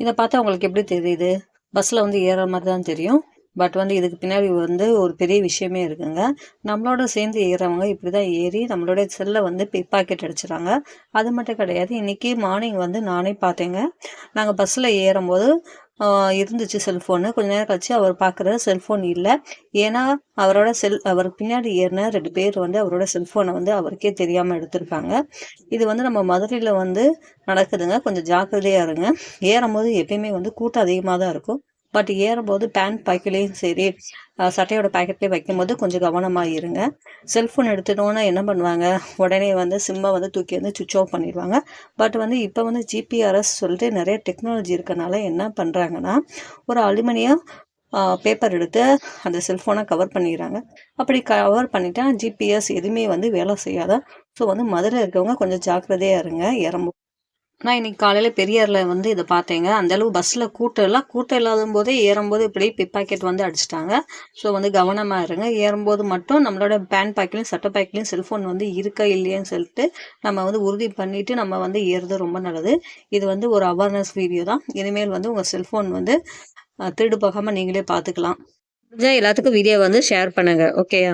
இதை பார்த்தா உங்களுக்கு எப்படி தெரியுது? பஸ்ஸில் வந்து ஏறுற மாதிரி தான் தெரியும். பட் வந்து இதுக்கு பின்னாடி வந்து ஒரு பெரிய விஷயமே இருக்குங்க. நம்மளோட சேர்ந்து ஏறுறவங்க இப்படி தான் ஏறி நம்மளோட செல்லை வந்து பிக் பாக்கெட் அடிச்சிடறாங்க அது மட்டும் கிடையாது இன்றைக்கி மார்னிங் வந்து நானே பார்த்தேங்க. நாங்கள் பஸ்ஸில் ஏறும்போது இருந்துச்சு செல்ஃபோனு கொஞ்ச நேரம் கழிச்சு அவர் பார்க்குற செல்ஃபோன் இல்லை. ஏன்னா அவரோட செல் அவர் பின்னாடி ஏறின ரெண்டு பேர் வந்து அவரோட செல்ஃபோனை வந்து அவருக்கே தெரியாமல் எடுத்திருக்காங்க. இது வந்து நம்ம மதுரையில் வந்து நடக்குதுங்க. கொஞ்சம் ஜாக்கிரதையாக இருங்க. ஏறும்போது எப்பயுமே வந்து கூட்டம் அதிகமாக தான் இருக்கும். பட் ஏறும்போது பேண்ட் பாக்கெட்லேயும் சரி சட்டையோட பாக்கெட்லேயும் வைக்கும்போது கொஞ்சம் கவனமாக இருங்க. செல்ஃபோன் எடுத்துட்டோன்னா என்ன பண்ணுவாங்க? உடனே வந்து சிம்மை வந்து தூக்கி வந்து சுவிட்ச் ஆஃப் பண்ணிடுவாங்க. பட் வந்து இப்போ வந்து ஜிபிஆர்எஸ் சொல்லிட்டு நிறைய டெக்னாலஜி இருக்கனால என்ன பண்ணுறாங்கன்னா ஒரு அலுமினியம் பேப்பர் எடுத்து அந்த செல்ஃபோனை கவர் பண்ணிடுறாங்க. அப்படி கவர் பண்ணிட்டா ஜிபிஎஸ் எதுவுமே வந்து வேலை செய்யாத? ஸோ வந்து மதுரை இருக்கவங்க கொஞ்சம் ஜாக்கிரதையாக இருங்க. ஏறும்போது நான் இன்னைக்கு காலையில் பெரியாரில் வந்து இதை பார்த்தேங்க. அந்த அளவு பஸ்ஸில் கூட்டம் இல்லை. கூட்டம் இல்லாத போதே ஏறும்போது இப்படி பிக் பாக்கெட் வந்து அடிச்சிட்டாங்க. ஸோ வந்து கவனமாக இருங்க. ஏறும்போது மட்டும் நம்மளோட பேண்ட் பேக்லையும் சட்டை பேக்லையும் செல்ஃபோன் வந்து இருக்கா இல்லையான்னு சொல்லிட்டு நம்ம வந்து உறுதி பண்ணிவிட்டு நம்ம வந்து ஏறுறது ரொம்ப நல்லது. இது வந்து ஒரு அவேர்னஸ் வீடியோ தான். இனிமேல் வந்து உங்கள் செல்ஃபோன் வந்து திருடு போகாமல் நீங்களே பார்த்துக்கலாம். எல்லாத்துக்கும் வீடியோ வந்து ஷேர் பண்ணுங்கள் ஓகேயா